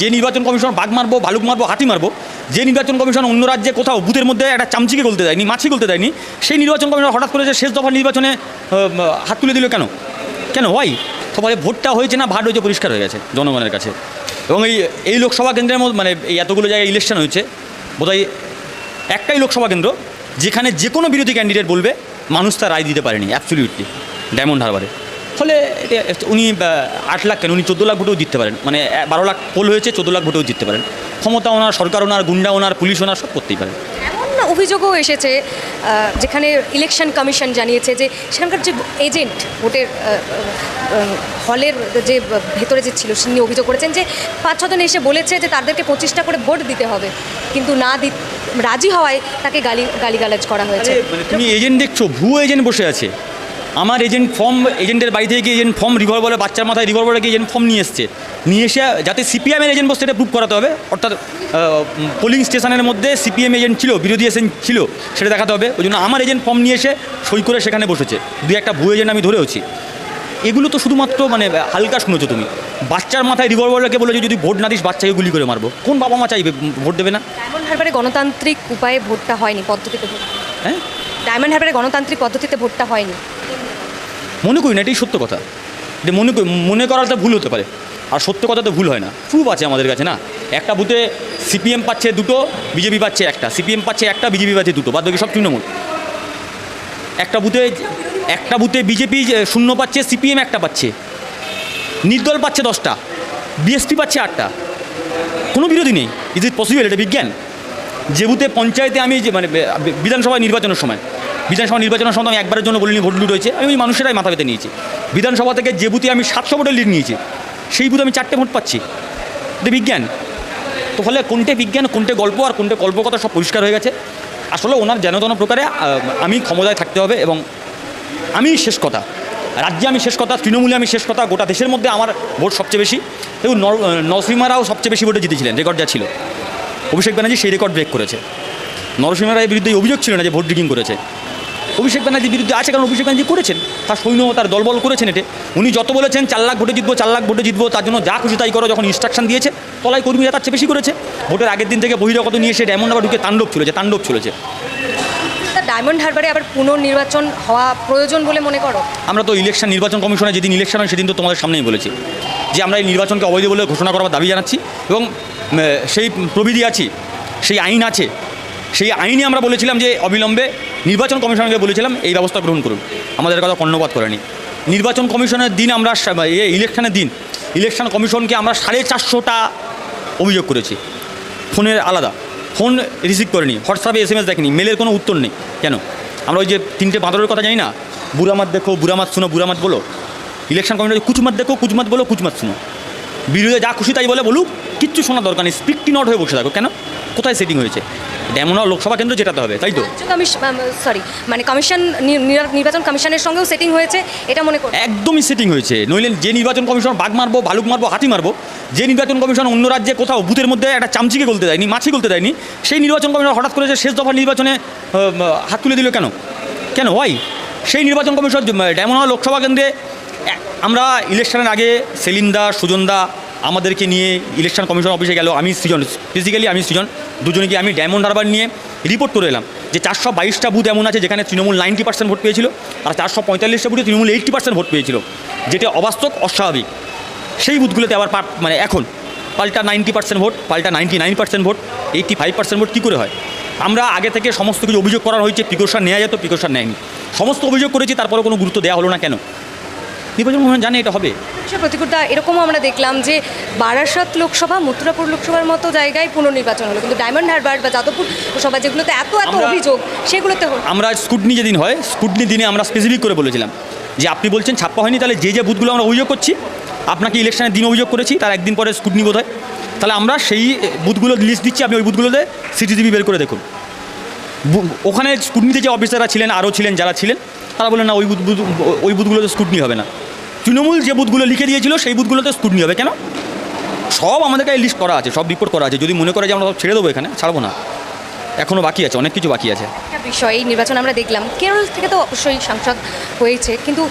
যে নির্বাচন কমিশন বাঘ মারবো, ভালুক মারবো, হাতি মারবো, যে নির্বাচন কমিশন অন্য রাজ্যে কোথাও বুথের মধ্যে একটা চামচিকে গলতে দেয়নি, মাছি গলতে দেয়নি, সেই নির্বাচন কমিশন হঠাৎ করে যে শেষ দফা নির্বাচনে হাত তুলে দিল কেন? কেন? ওয়াই ফলে ভোটটা হয়েছে না, ভাট হয়েছে, পরিষ্কার হয়ে গেছে জনগণের কাছে। এবং এই এই লোকসভা কেন্দ্রের মধ্যে মানে এই এতগুলো জায়গায় ইলেকশন হয়েছে, বোধহয় একটাই লোকসভা কেন্দ্র, যেখানে যে কোনো বিরোধী ক্যান্ডিডেট বলবে, মানুষ তার রায় দিতে পারেনি অ্যাবসলিউটলি ডায়মন্ড হারবারে ফলে উনি আট লাখ কেন? উনি চোদ্দ লাখ ভোটেও জিততে পারেন। মানে বারো লাখ পোল হয়েছে চোদ্দ লাখ ভোটেও জিততে পারেন। ক্ষমতা ওনার সরকার ওনার গুন্ডা ওনার পুলিশ ওনার সব করতেই পারেন। এমন অভিযোগও এসেছে যেখানে ইলেকশন কমিশন জানিয়েছে যে সেখানকার যে এজেন্ট ভোটের হলের যে ভেতরে যে ছিল তিনি অভিযোগ করেছেন যে পাঁচ ছজন এসে বলেছে যে তাদেরকে পঁচিশটা করে ভোট দিতে হবে। কিন্তু না দি রাজি হওয়ায় তাকে গালি গালিগালাজ করা হয়েছে। মানে তুমি এজেন্ট দেখছ ভুয়ো এজেন্ট বসে আছে। আমার এজেন্ট ফর্ম এজেন্টের বাড়ি থেকে এজেন্ট ফর্ম রিভলভারে বাচ্চার মাথায় রিভলভারে গিয়ে এজেন্ট ফর্ম নিয়ে এসছে। নিয়ে এসে যাতে সিপিএমের এজেন্ট বসে এটা প্রুভ করাতে হবে। অর্থাৎ পোলিং স্টেশনের মধ্যে সিপিএম এজেন্ট ছিল বিরোধী এজেন্ট ছিল সেটা দেখাতে হবে। ওই জন্য আমার এজেন্ট ফর্ম নিয়ে এসে সই করে সেখানে বসেছে। দুই একটা ভুয়ো এজেন্ট আমি ধরেওছি। এগুলো তো শুধুমাত্র মানে হালকা শুনেছো তুমি। বাচ্চার মাথায় রিভলভার রেখে বলে যে যদি ভোট না দিস বাচ্চাকে গুলি করে মারবো। কোন বাবা মা চাইবে ভোট দেবে না? ডায়মন্ড হারবারে গণতান্ত্রিক উপায়ে ভোটটা হয়নি পদ্ধতিতে ভোট। হ্যাঁ? ডায়মন্ড হারবারে গণতান্ত্রিক পদ্ধতিতে ভোটটা হয়নি। মনে করি না, এটাই সত্য কথা। এটা মনে মনে করাটা ভুল হতে পারে। আর সত্য কথা তো ভুল হয় না। প্রুফ আছে আমাদের কাছে, না? একটা বুথে সিপিএম পাচ্ছে দুটো, বিজেপি পাচ্ছে একটা। সিপিএম পাচ্ছে একটা, বিজেপি পাচ্ছে দুটো, বাদ সব তৃণমূল। একটা বুথে একটা বুথে বিজেপি শূন্য পাচ্ছে, সিপিএম একটা পাচ্ছে। নির্দল পাচ্ছে দশটা, বিএসপি পাচ্ছে আটটা। কোনো বিরোধী নেই। ইজ ইট পসিবল এটা বিজ্ঞান। যে বুথে পঞ্চায়েতে আমি মানে বে- বিধানসভা নির্বাচনের সময় বিধানসভা নির্বাচনের সময় আমি একবারের জন্য বলিনি, ভোট লুট হয়েছে। আমি ওই মানুষেরাই মাথা পেতে নিয়েছি। বিধানসভা থেকে যে বুথে আমি সাতশো ভোটের লিড নিয়েছি, সেই বুথে আমি চারটে ভোট পাচ্ছি। এটা বিজ্ঞান। তো ফলে কোনটে বিজ্ঞান, কোনটে গল্প আর কোনটে গল্পকথা সব পরিষ্কার হয়ে গেছে। আসলে ওনার যেন তেন প্রকারে আমি ক্ষমতায় থাকতে হবে এবং আমি শেষ কথা, রাজ্যে আমি শেষ কথা, তৃণমূলে আমি শেষ কথা, গোটা দেশের মধ্যে আমার ভোট সবচেয়ে বেশি। এবং নরসিংমারাও সবচেয়ে বেশি ভোটে জিতেছিলেন, রেকর্ড যা ছিল। অভিষেক ব্যানার্জি সেই রেকর্ড ব্রেক করেছে। নরসিংহ রায়ের বিরুদ্ধে অভিযোগ ছিল না যে ভোট ডিগিং করেছে। অভিষেক ব্যানার্জির বিরুদ্ধে আছে কারণ অভিষেক ব্যানার্জি করেছেন। তার সৈন্য তার দলবল করেছেন এতে। উনি যত বলেছেন চার লাখ ভোটে জিতবো চার লাখ ভোটে জিতবো তার জন্য যা খুশি তাই করো যখন ইনস্ট্রাকশন দিয়েছে তলায় কর্মীরা তার চেয়ে বেশি করেছে। ভোটের আগের দিন থেকে বহিরাগত নিয়ে এসে এমন আবার ঢুকে তাণ্ডব চলেছে তাণ্ডব চলেছে ডায়মন্ড হারবারে আবার পুনর্নির্বাচন হওয়া প্রয়োজন বলে মনে করো? আমরা তো ইলেকশন নির্বাচন কমিশনে যেদিন ইলেকশন হয় সেদিন তো তোমাদের সামনেই বলেছি। যে আমরা এই নির্বাচনকে অবৈধ বলে ঘোষণা করার দাবি জানাচ্ছি এবং সেই প্রবিধি আছে সেই আইন আছে সেই আইনে আমরা বলেছিলাম যে অবিলম্বে নির্বাচন কমিশনকে বলেছিলাম, এই ব্যবস্থা গ্রহণ করুন। আমাদের কথা কর্ণপাত করেনি। নির্বাচন কমিশনের দিন আমরা এ ইলেকশনের দিন, ইলেকশন কমিশনকে আমরা সাড়ে চারশোটা অভিযোগ করেছি। ফোনের আলাদা। ফোন রিসিভ করেনি। হোয়াটসঅ্যাপে এস এম এস দেখেনি। মেলের কোনো উত্তর নেই। কেন? আমরা ওই যে তিনটে বাঁদরের কথা জানি না? বুড়ামাত দেখো, বুড়ামাত শুনো, বুড়ামাত বলো। ইলেকশন কমিশন কুচমাত দেখো, কুচমাত বলো, কুচমাত শুনো। বিরোধী যা খুশি তাই বলে বলুক, কিচ্ছু শোনার দরকার নেই। স্পিকটি নট হয়ে বসে থাকো। কেন? কোথায় সেটিং হয়েছে? এমন লোকসভা কেন্দ্র যেটাতে হবে তাই তো? সরি মানে কমিশন নির্বাচন কমিশনের সঙ্গেও সেটিং হয়েছে এটা মনে করো। একদমই সেটিং হয়েছে। নইলে যে নির্বাচন কমিশন বাঘ মারবো ভালুক মারবো হাতি মারবো যে নির্বাচন কমিশন অন্য রাজ্যে কোথাও বুথের মধ্যে একটা চামচিকে গলতে দেয়নি মাছি গলতে দেয়নি সেই নির্বাচন কমিশন হঠাৎ করে যে শেষ দফা নির্বাচনে হাত তুলে দিল কেন? কেন? ওয়াই সেই নির্বাচন কমিশন ডেমোনা লোকসভা কেন্দ্রে আমরা ইলেকশনের আগে সেলিম দা সুজন দা আমাদেরকে নিয়ে ইলেকশন কমিশন অফিসে গেল। আমি সৃজন ফিজিক্যালি আমি সৃজন। দুজনে গিয়ে আমি ডায়মন্ড হারবার নিয়ে রিপোর্ট করে এলাম যে চারশো বাইশটা বুথ এমন আছে যেখানে তৃণমূল নাইনটি পার্সেন্ট ভোট পেয়েছিল আর চারশো পঁয়তাল্লিশটা বুথে তৃণমূল এইটটি পার্সেন্ট ভোট পেয়েছিল, যেটা অবাস্তব, অস্বাভাবিক। সেই বুথগুলোতে আবার মানে এখন পাল্টা নাইনটি পার্সেন্ট ভোট, পাল্টা ninety nine percent vote, eighty five percent vote কী করে হয়? আমরা আগে থেকে সমস্ত কিছু অভিযোগ করা হয়েছে প্রিকশন নেওয়া যেত প্রিকশন নেয়নি। সমস্ত অভিযোগ করেছি তারপরে কোনো গুরুত্ব দেওয়া হলো না কেন? নির্বাচন কমিশন জানে এটা হবে। প্রতিকূলতা এরকমও আমরা দেখলাম যে বারাসাত লোকসভা মথুরাপুর লোকসভার মতো জায়গায় পুনর্নির্বাচন হলো। কিন্তু ডায়মন্ড হারবার বা যাদবপুর লোকসভা যেগুলোতে এত এত অভিযোগ সেগুলোতে হলো। আমরা স্কুটনি যেদিন হয় স্কুটনি দিনে আমরা স্পেসিফিক করে বলেছিলাম যে আপনি বলছেন ছাপ্পা হয়নি তাহলে যে যে বুথগুলো আমরা অভিযোগ করছি আপনাকে ইলেকশনের দিন অভিযোগ করেছি তার একদিন পরে স্কুটনি বোধ হয় তাহলে আমরা সেই বুথগুলো লিস্ট দিচ্ছি আপনি ওই বুথগুলোতে সিটিজিবি বের করে দেখুন। ওখানে স্কুটনিতে যে অফিসাররা ছিলেন আরও ছিলেন যারা ছিলেন তারা বলে, না, ওই বুথ ওই বুথগুলোতে স্কুটনি হবে না। তৃণমূল যে বুথগুলো লিখে দিয়েছিল, সেই বুথগুলোতে স্কুটনি হবে কেন? সব আমাদের কাছে লিস্ট করা আছে, সব রিপোর্ট করা আছে। যদি মনে করে যে আমরা সব ছেড়ে দেবো এখানে, ছাড়বো না। এখনও বাকি আছে, অনেক কিছু বাকি আছে। বিষয় এই নির্বাচন আমরা দেখলাম। কেরল থেকে তো অবশ্যই সাংসদ হয়েছে, কিন্তু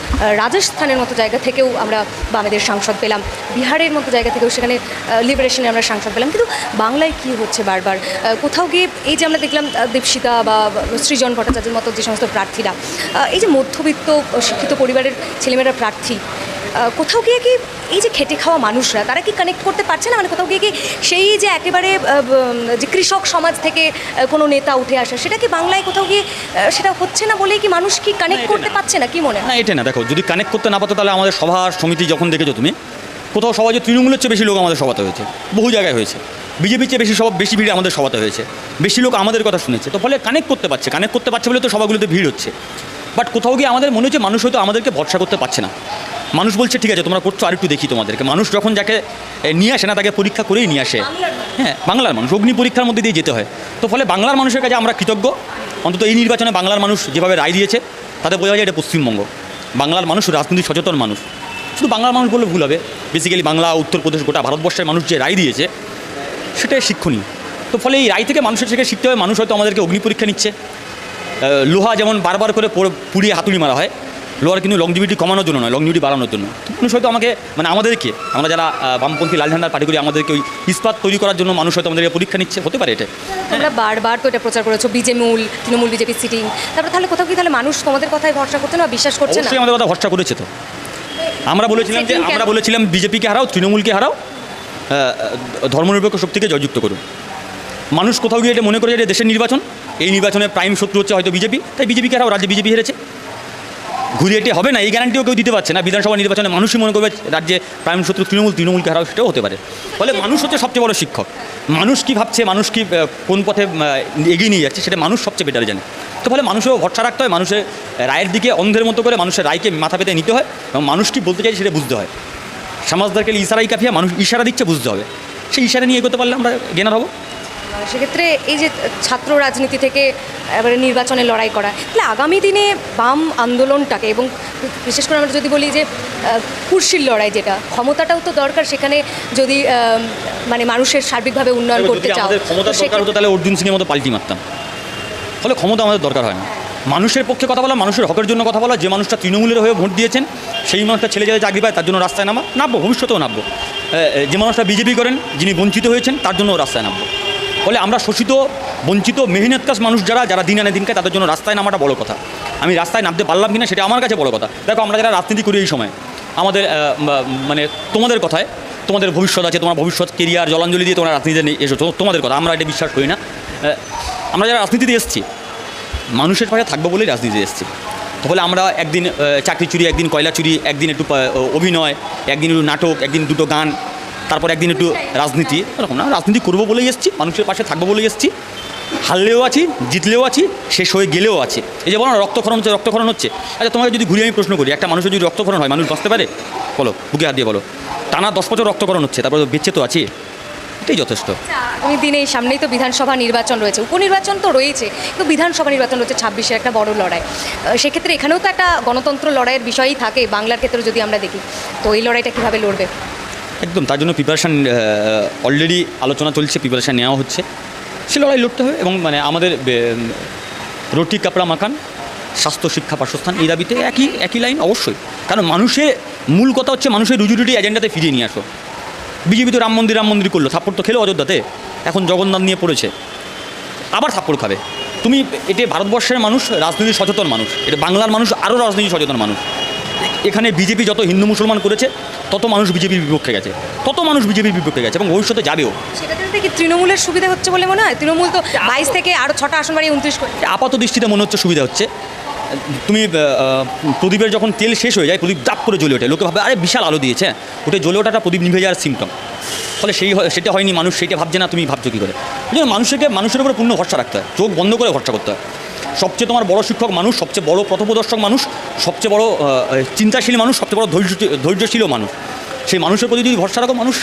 রাজস্থানের মতো জায়গা থেকেও আমরা বামেদের সাংসদ পেলাম। বিহারের মতো জায়গা থেকেও সেখানে লিবারেশনে আমরা সাংসদ পেলাম। কিন্তু বাংলায় কি হচ্ছে বারবার? কোথাও গিয়ে এই যে আমরা দেখলাম দীপশিতা বা সৃজন ভট্টাচার্যের মতো যে সমস্ত প্রার্থীরা এই যে মধ্যবিত্ত, শিক্ষিত পরিবারের ছেলেমেয়েরা প্রার্থী কোথাও গিয়ে কি এই যে খেটে খাওয়া মানুষরা তারা কি কানেক্ট করতে পারছে না? মানে কোথাও গিয়ে কি সেই যে একেবারে যে কৃষক সমাজ থেকে কোনো নেতা উঠে আসা সেটা কি বাংলায় কোথাও গিয়ে সেটা হচ্ছে না বলেই কি মানুষ কি কানেক্ট করতে পারছে না? কি মনে হয়? না এটা না। দেখো যদি কানেক্ট করতে না পারতো তাহলে আমাদের সভা সমিতি যখন দেখেছ তুমি কোথাও সবাই যে তৃণমূলের চেয়ে বেশি লোক আমাদের সভাতে হয়েছে বহু জায়গায় হয়েছে। বিজেপির চেয়ে বেশি সভা বেশি ভিড় আমাদের সভাতে হয়েছে। বেশি লোক আমাদের কথা শুনেছে। তো ফলে কানেক্ট করতে পারছে। কানেক্ট করতে পারছে বলে তো সভাগুলোতে ভিড় হচ্ছে। বাট কোথাও গিয়ে আমাদের মনে হচ্ছে মানুষ হয়তো আমাদেরকে ভরসা করতে পারছে না। মানুষ বলছে, ঠিক আছে, তোমরা করছ, আরেকটু দেখি তোমাদেরকে। মানুষ যখন যাকে নিয়ে আসে না, তাকে পরীক্ষা করেই নিয়ে আসে। হ্যাঁ বাংলার মানুষ, অগ্নি পরীক্ষার মধ্যে দিয়ে যেতে হয়। তো ফলে বাংলার মানুষের কাছে আমরা কৃতজ্ঞ। অন্তত এই নির্বাচনে বাংলার মানুষ যেভাবে রায় দিয়েছে, তাতে বোঝা যায় এটা পশ্চিমবঙ্গ। বাংলার মানুষ রাজনীতি সচেতন মানুষ। শুধু বাংলার মানুষ বললে ভুল হবে। বেসিক্যালি বাংলা উত্তরপ্রদেশ গোটা ভারতবর্ষের মানুষ যে রায় দিয়েছে, সেটাই শিক্ষণীয়। তো ফলে এই রায় থেকে মানুষের থেকে শিখতে হবে মানুষ হয়তো আমাদেরকে অগ্নি পরীক্ষা নিচ্ছে। লোহা যেমন বারবার করে পড়ে- পুড়িয়ে হাতুড়ি মারা হয় লোহার কিন্তু লংজিভিটি কমানোর জন্য নয় লংজিভিটি বাড়ানোর জন্য। মানুষ হয়তো আমাকে মানে আমাদেরকে আমরা যারা বামপন্থী লাল ঝান্ডার পার্টি করি আমাদেরকে ওই ইস্পাত তৈরি করার জন্য মানুষ হয়তো আমাদেরকে পরীক্ষা নিচ্ছে হতে পারে এটা। তোমরা বারবার তো এটা প্রচার করেছ বিজেমূল তৃণমূল বিজেপি সিটিং তারপরে তাহলে কোথাও কি তাহলে মানুষ তোমাদের কথায় ভরসা করছে না বিশ্বাস করছে না? আমাদের কথা ভরসা করেছে তো। আমরা বলেছিলাম যে আমরা বলেছিলাম বিজেপিকে হারাও তৃণমূলকে হারাও ধর্মনিরপেক্ষ শক্তিকে জয়যুক্ত করুন। মানুষ কোথাও গিয়ে এটা মনে করে যে দেশের নির্বাচন এই নির্বাচনের প্রাইম শত্রু হচ্ছে হয়তো বিজেপি তাই বিজেপিকে হারাও রাজ্যে বিজেপি হেরেছে। ঘুরিয়ে এটি হবে না এই গ্যারান্টিও কেউ দিতে পারছে না। বিধানসভা নির্বাচনে মানুষই মনে করবে রাজ্যে প্রাইম শত্রু তৃণমূল তৃণমূলকে হারাও সেটাও হতে পারে। ফলে মানুষ হচ্ছে সবচেয়ে বড় শিক্ষক। মানুষ কি ভাবছে মানুষ কি কোন পথে এগিয়ে নিয়ে যাচ্ছে সেটা মানুষ সবচেয়ে বেটার জানে। তো ফলে মানুষেরও ভরসা রাখতে হয় মানুষের রায়ের দিকে অন্ধের মতো করে মানুষের রায়কে মাথা পেতে নিতে হয় এবং মানুষ কি বলতে চাইছে সেটা বুঝতে হয়। সমাজদারকে ইশারাই কাফিয়া মানুষ ইশারা দিচ্ছে বুঝতে হবে। সেই ইশারা নিয়ে এগোতে পারলে আমরা গেনার হব। সেক্ষেত্রে এই যে ছাত্র রাজনীতি থেকে এবারে নির্বাচনে লড়াই করা তাহলে আগামী দিনে বাম আন্দোলনটাকে এবং বিশেষ করে আমরা যদি বলি যে আহ, কুর্সির লড়াই যেটা ক্ষমতাটাও তো দরকার সেখানে যদি মানে মানুষের সার্বিকভাবে উন্নয়ন করতে চাও আমাদের তো ক্ষমতার দরকার সেক্ষেত্রে- হতো তাহলে অর্জুন সিংয়ের মতো পাল্টি মারতাম। ফলে ক্ষমতা আমাদের দরকার হয় না। মানুষের পক্ষে কথা বলা মানুষের হকের জন্য কথা বলা যে মানুষটা তৃণমূলের হয়ে ভোট দিয়েছেন সেই মানুষটা ছেলে যাতে চাকরি পায় তার জন্য রাস্তায় নামা নামবো ভবিষ্যতেও নামবো। যে মানুষটা বিজেপি করেন যিনি বঞ্চিত হয়েছেন তার জন্য রাস্তায় নামবো। ফলে আমরা শোষিত, বঞ্চিত মেহনত কাজ মানুষ যারা যারা দিন আনে দিন খায় তাদের জন্য রাস্তায় নামাটা বড় কথা। আমি রাস্তায় নামতে পারলাম কিনা সেটা আমার কাছে বড় কথা। দেখো, আমরা যারা রাজনীতি করি এই সময়, আমাদের মানে তোমাদের কথায়, তোমাদের ভবিষ্যৎ আছে, তোমার ভবিষ্যৎ কেরিয়ার জলাঞ্জলি দিয়ে তোমরা রাজনীতিতে এসো তোমাদের কথা, আমরা এটা বিশ্বাস করি না। আমরা যারা রাজনীতিতে এসেছি, মানুষের পাশে থাকব বলেই রাজনীতিতে এসেছি। তাহলে আমরা একদিন চাকরি চুরি, একদিন কয়লা চুরি, একদিন একটু অভিনয়, একদিন একটু নাটক, একদিন দুটো গান তারপর একদিন একটু রাজনীতি, এরকম না, রাজনীতি করব বলেই এসেছি, মানুষের পাশে থাকব বলেই এসেছি। হারলেও আছি, জিতলেও আছি, শেষ হয়ে গেলেও আছে। এই যে বলো না, রক্তক্ষরণ হচ্ছে রক্তক্ষরণ হচ্ছে। আচ্ছা তোমাকে যদি ঘুরিয়ে আমি প্রশ্ন করি, একটা মানুষের যদি রক্তক্ষরণ হয়, মানুষ বাঁচতে পারে? বলো, বুকে হাত দিয়ে বলো। টানা দশ বছর রক্তক্ষরণ হচ্ছে, তারপরে বেঁচে তো আছি। এটাই যথেষ্ট। আগামী দিনে এই সামনেই তো বিধানসভা নির্বাচন রয়েছে, উপনির্বাচন তো রয়েছে, কিন্তু বিধানসভা নির্বাচন রয়েছে ছাব্বিশের একটা বড় লড়াই। সেক্ষেত্রে এখানেও তো একটা গণতন্ত্র লড়াইয়ের বিষয়ই থাকে, বাংলার ক্ষেত্রে যদি আমরা দেখি, তো এই লড়াইটা কীভাবে লড়বে? একদম, তার জন্য প্রিপারেশান অলরেডি আলোচনা চলছে প্রিপারেশান নেওয়া হচ্ছে। সে লড়াই লড়তে হবে এবং মানে আমাদের রুটি কাপড়া মাখান, স্বাস্থ্য, শিক্ষা, বাসস্থান এই দাবিতে একই একই লাইন অবশ্যই। কারণ মানুষের মূল কথা হচ্ছে মানুষের রুজি রুটি এজেন্ডাতে ফিরিয়ে নিয়ে আসো। বিজেপি তো রাম মন্দির রাম মন্দির করল, থাপ্পড় তো খেলো অযোধ্যাতে, এখন জগন্নাথ নিয়ে পড়েছে। আবার থাপ্পড় খাবে। তুমি এটি ভারতবর্ষের মানুষ, রাজনীতি সচেতন মানুষ, এটা বাংলার মানুষ, আরও রাজনীতি সচেতন মানুষ। এখানে বিজেপি যত হিন্দু মুসলমান করেছে তত মানুষ বিজেপির বিপক্ষে গেছে। তত মানুষ বিজেপির বিপক্ষে গেছে এবং ভবিষ্যতে যাবেও। সেটাতে কি তৃণমূলের সুবিধা হচ্ছে বলে মনে হয়? তৃণমূল তো বাইশ থেকে আরও ছটা আসন বাড়িয়ে উনত্রিশ করে। আপাত দৃষ্টিতে মনে হচ্ছে সুবিধা হচ্ছে। তুমি প্রদীপের যখন তেল শেষ হয়ে যায় প্রদীপ দাপ করে জ্বলে ওঠে। লোকে ভাবে আরে বিশাল আলো দিয়েছে। ওটা জ্বলে ওঠাটা প্রদীপ নিভে যাওয়ার সিমটম ফলে সেই সেটা হয়নি মানুষ সেটা ভাবছে না তুমি ভাবছ কী করে? মানুষকে মানুষের উপরে পূর্ণ ভরসা রাখতে হয়। চোখ বন্ধ করে ভরসা করতে হয়। সবচেয়ে তোমার বড় শিক্ষক মানুষ, সবচেয়ে বড় পথপ্রদর্শক মানুষ, সবচেয়ে বড় চিন্তাশীল মানুষ, সবচেয়ে বড় ধৈর্য ধৈর্যশীল মানুষ। সেই মানুষের প্রতি যদি ভরসা রাখো মানুষ